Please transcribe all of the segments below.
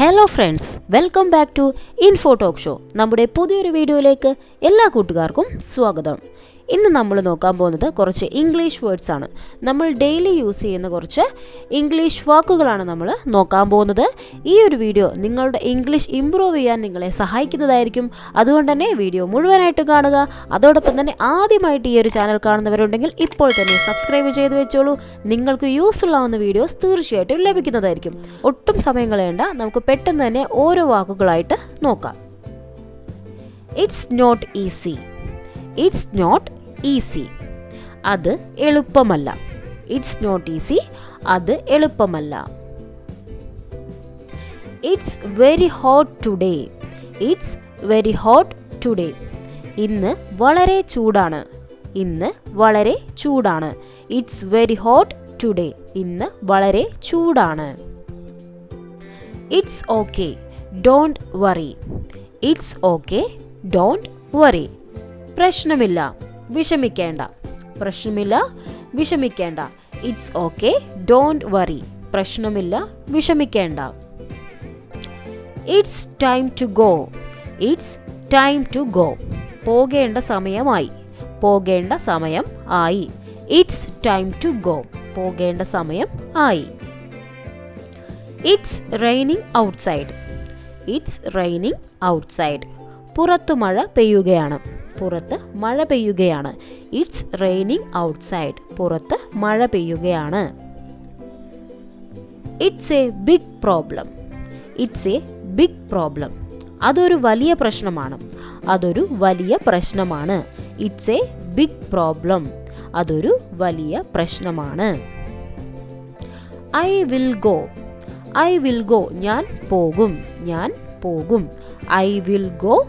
Hello friends welcome back to info talk show നമ്മുടെ പുതിയൊരു വീഡിയോയിലേക്ക് എല്ലാ കൂട്ടുകാർക്കും സ്വാഗതം. ഇന്ന് നമ്മൾ നോക്കാൻ പോകുന്നത് കുറച്ച് ഇംഗ്ലീഷ് വേർഡ്സ് ആണ്. നമ്മൾ ഡെയിലി യൂസ് ചെയ്യുന്ന കുറച്ച് ഇംഗ്ലീഷ് വാക്കുകളാണ് നമ്മൾ നോക്കാൻ പോകുന്നത്. ഈ ഒരു വീഡിയോ നിങ്ങളുടെ ഇംഗ്ലീഷ് ഇമ്പ്രൂവ് ചെയ്യാൻ നിങ്ങളെ സഹായിക്കുന്നതായിരിക്കും. അതുകൊണ്ട് തന്നെ വീഡിയോ മുഴുവനായിട്ട് കാണുക. അതോടൊപ്പം തന്നെ ആദ്യമായിട്ട് ഈ ഒരു ചാനൽ കാണുന്നവരുണ്ടെങ്കിൽ ഇപ്പോൾ തന്നെ സബ്സ്ക്രൈബ് ചെയ്ത് വെച്ചോളൂ. നിങ്ങൾക്ക് യൂസ്ഫുൾ ആവുന്ന വീഡിയോസ് തീർച്ചയായിട്ടും ലഭിക്കുന്നതായിരിക്കും. ഒട്ടും സമയം കളയേണ്ട. നമുക്ക് പെട്ടെന്ന് തന്നെ ഓരോ വാക്കുകളായിട്ട് നോക്കാം. It's not easy it's not easy അത് എളുപ്പമല്ല. ഇറ്റ്സ് നോട്ട് ഈസി അത് എളുപ്പമല്ല. It's very hot today it's very hot today ഇന്ന് വളരെ ചൂടാണ്. ഇന്ന് വളരെ ചൂടാണ്. ഇറ്റ്സ് വെരി ഹോട്ട് ടുഡേ ഇന്ന് വളരെ ചൂടാണ്. It's okay don't worry it's okay don't worry പ്രശ്നമില്ല. വിഷമിക്കേണ്ട. പ്രശ്നമില്ല വിഷമിക്കേണ്ട. ഇറ്റ്സ് ഓക്കെ ഡോണ്ട് വറി പ്രശ്നമില്ല വിഷമിക്കേണ്ട. It's time to go it's time to go പോകേണ്ട സമയമായി. പോകേണ്ട സമയം ആയി. ഇറ്റ്സ് ടൈം ടു ഗോ പോകേണ്ട സമയം ആയി. It's raining outside it's raining outside പുറത്തു മഴ പെയ്യുകയാണ്. പുറത്ത് മഴ പെയ്യുകയാണ്. ഇറ്റ്സ് റെയിനിങ് ഔട്ട്സൈഡ് പുറത്ത് മഴ പെയ്യുകയാണ്. It's a big problem it's a big problem അതൊരു വലിയ പ്രശ്നമാണ്. അതൊരു വലിയ പ്രശ്നമാണ്. ഇറ്റ്സ് എ ബിഗ് പ്രോബ്ലം അതൊരു വലിയ പ്രശ്നമാണ്. I will go I will go ഞാൻ പോകും. ഞാൻ പോകും. ഐ വിൽ ഗോ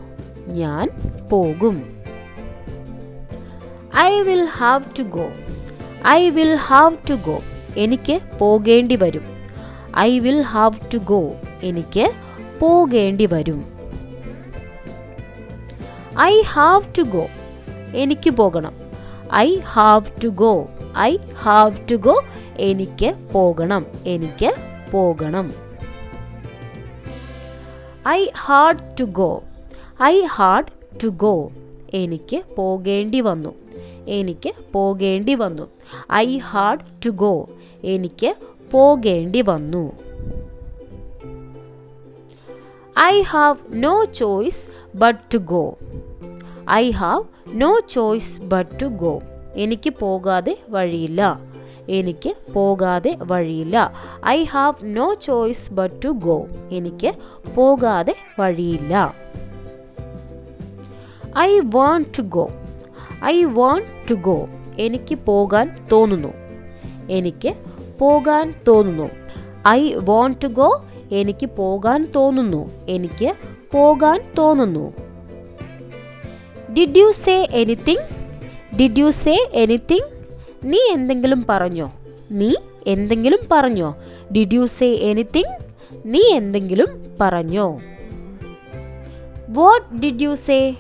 ഞാൻ പോകും. I will have to go I will have to go എനിക്ക് പോകേണ്ടി വരും. I will have to go എനിക്ക് പോകേണ്ടി വരും. ഐ ഹാവ് ടു ഗോ എനിക്ക് പോകണം. I have to go I have to go എനിക്ക് പോകണം. എനിക്ക് പോകണം. I had to go I had to go എനിക്ക് പോകേണ്ടി വന്നു. എനിക്ക് പോകേണ്ടി വന്നു. ഐ ഹാഡ് ടു ഗോ എനിക്ക് പോകേണ്ടി വന്നു. I have no choice but to go I have no choice but to go എനിക്ക് പോകാതെ വഴിയില്ല. എനിക്ക് പോകാതെ വഴിയില്ല. I have no choice but to go എനിക്ക് പോകാതെ വഴിയില്ല. I want to go I want to go. എനിക്ക് പോകാൻ തോന്നുന്നു. എനിക്ക് പോകാൻ തോന്നുന്നു. I want to go. എനിക്ക് പോകാൻ തോന്നുന്നു. എനിക്ക് പോകാൻ തോന്നുന്നു. Did you say anything? Did you say anything? നീ എന്തെങ്കിലും പറഞ്ഞോ? നീ എന്തെങ്കിലും പറഞ്ഞോ? Did you say anything? നീ എന്തെങ്കിലും പറഞ്ഞോ? What did you say?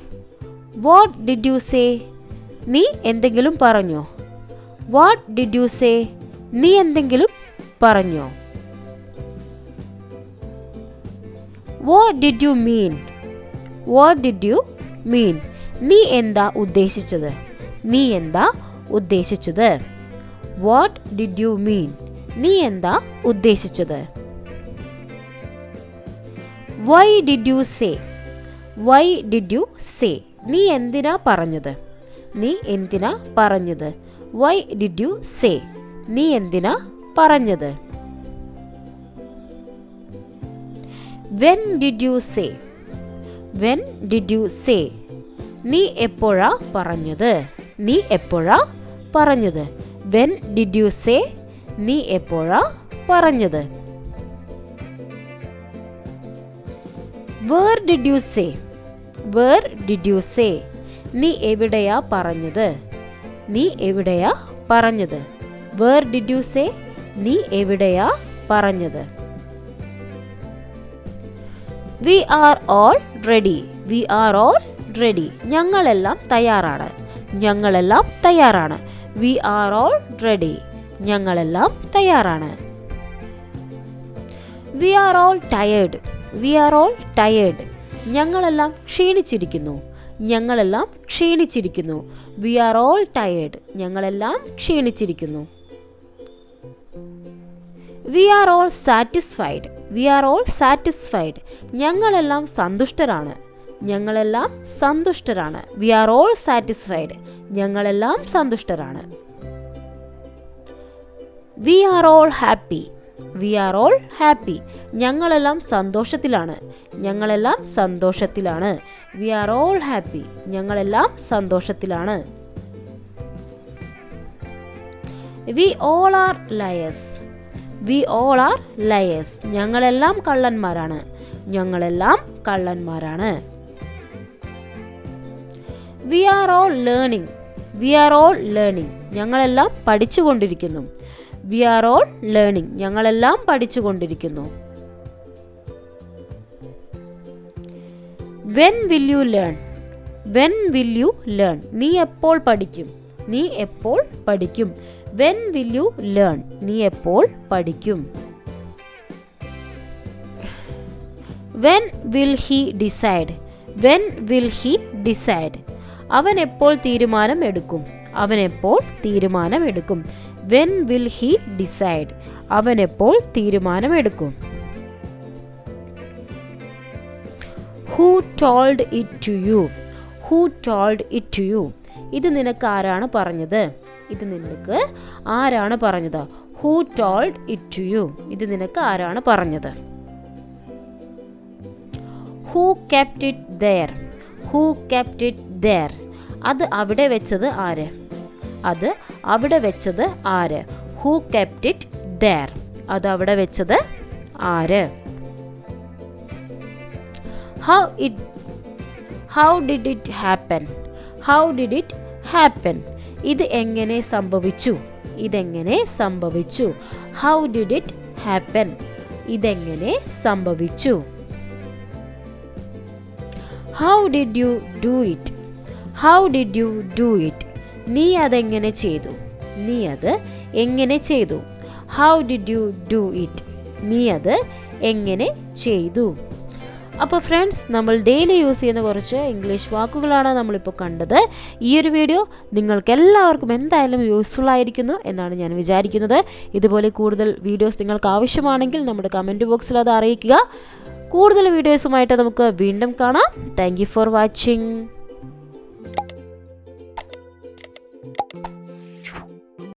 What did you say? നീ എന്തെങ്കിലും പറഞ്ഞോ? വാട്ട് ഡിഡ് യു സേ നീ എന്തെങ്കിലും പറഞ്ഞോ? What did you mean what did you mean നീ എന്താ ഉദ്ദേശിച്ചത്? നീ എന്താ ഉദ്ദേശിച്ചത്? വാട്ട് ഡിഡ് യു മീൻ നീ എന്താ ഉദ്ദേശിച്ചത്? Why did you say why did you say നീ എന്തിനാ പറഞ്ഞത്? നീ എന്തിനാ പറഞ്ഞത്? വൈ ഡിഡ് യു സേ നീ എന്തിനാ പറഞ്ഞത്? When did you say when did you say നീ എപ്പോഴാ പറഞ്ഞത്? നീ എപ്പോഴാ പറഞ്ഞത്? വെൻ ഡിഡ് യു സേ നീ എപ്പോഴാ പറഞ്ഞത്? Where did you say where did you say നീ എവിടെയാ പറഞ്ഞത്? നീ എവിടെയാ പറഞ്ഞത്? വേർ ഡിഡ് യു സേ നീ എവിടെയാ പറഞ്ഞത്? We are all ready we are all ready ഞങ്ങളെല്ലാം തയ്യാറാണ്. ഞങ്ങളെല്ലാം തയ്യാറാണ്. വി ആർ ഓൾ റെഡി ഞങ്ങളെല്ലാം തയ്യാറാണ്. We are all tired we are all tired ഞങ്ങളെല്ലാം ക്ഷീണിച്ചിരിക്കുന്നു. ഞങ്ങളെല്ലാം ക്ഷീണിച്ചിരിക്കുന്നു. വി ആർ ഓൾ ടയേർഡ് ഞങ്ങളെല്ലാം ക്ഷീണിച്ചിരിക്കുന്നു. We are all satisfied we are all satisfied ഞങ്ങളെല്ലാം സന്തുഷ്ടരാണ്. ഞങ്ങളെല്ലാം സന്തുഷ്ടരാണ്. വി ആർ ഓൾ സാറ്റിസ്ഫൈഡ് ഞങ്ങളെല്ലാം സന്തുഷ്ടരാണ്. We are all happy we are all happy ഞങ്ങളെല്ലാം സന്തോഷത്തിലാണ്. ഞങ്ങളെല്ലാം സന്തോഷത്തിലാണ്. വി ആർ ഓൾ ഹാപ്പി ഞങ്ങളെല്ലാം സന്തോഷത്തിലാണ്. We all are liars we all are liars ഞങ്ങളെല്ലാം കള്ളന്മാരാണ്. ഞങ്ങളെല്ലാം കള്ളന്മാരാണ്. We are all learning we are all learning ഞങ്ങളെല്ലാം പഠിച്ചുകൊണ്ടിരിക്കുന്നു. വി ആർ ഓൾ ലേണിംഗ് ഞങ്ങളെല്ലാം പഠിച്ചുകൊണ്ടിരിക്കുന്നു. When will you learn when will you learn നീ എപ്പോൾ പഠിക്കും? നീ എപ്പോൾ പഠിക്കും? വെൻ വിൽ യു ലേൺ നീ എപ്പോൾ പഠിക്കും? When will he decide when will he decide അവൻ എപ്പോൾ തീരുമാനം എടുക്കും അവൻ എപ്പോൾ തീരുമാനം എടുക്കും വെൻ വിൽ ഹി ഡിസൈഡ് അവൻ എപ്പോൾ തീരുമാനമെടുക്കും? Who told it to you who told it to you ഇത് നിനക്ക് ആരാണ് പറഞ്ഞത്? ഇത് നിനക്ക് ആരാണ് പറഞ്ഞത്? Who told it to you ഇത് നിനക്ക് ആരാണ് പറഞ്ഞത്? Who kept it there who kept it there അത് അവിടെ വെച്ചത് ആര്? അത് അവിടെ വെച്ചത് ആര്? ഹൂ കെപ്റ്റ് ഇറ്റ് ദർ അത് അവിടെ വെച്ചത് ആര്? How it how did it happen how did it happen ഇത് എങ്ങനെ സംഭവിച്ചു? ഇതെങ്ങനെ സംഭവിച്ചു? ഹൗ ഡിഡ് ഇറ്റ് ഹാപ്പൻ ഇതെങ്ങനെ സംഭവിച്ചു? How did you do it how did you do it നീ അതെങ്ങനെ ചെയ്തു? നീ അത് എങ്ങനെ ചെയ്തു? How did you do it നീ അത് എങ്ങനെ ചെയ്തു? അപ്പോൾ ഫ്രണ്ട്സ് നമ്മൾ ഡെയിലി യൂസ് ചെയ്യുന്ന കുറച്ച് ഇംഗ്ലീഷ് വാക്കുകളാണ് നമ്മളിപ്പോൾ കണ്ടത്. ഈ ഒരു വീഡിയോ നിങ്ങൾക്ക് എല്ലാവർക്കും എന്തായാലും യൂസ്ഫുൾ ആയിരിക്കുന്നു എന്നാണ് ഞാൻ വിചാരിക്കുന്നത്. ഇതുപോലെ കൂടുതൽ വീഡിയോസ് നിങ്ങൾക്ക് ആവശ്യമാണെങ്കിൽ നമ്മുടെ കമന്റ് ബോക്സിൽ അത് അറിയിക്കുക. കൂടുതൽ വീഡിയോസുമായിട്ട് നമുക്ക് വീണ്ടും കാണാം. Thank for watching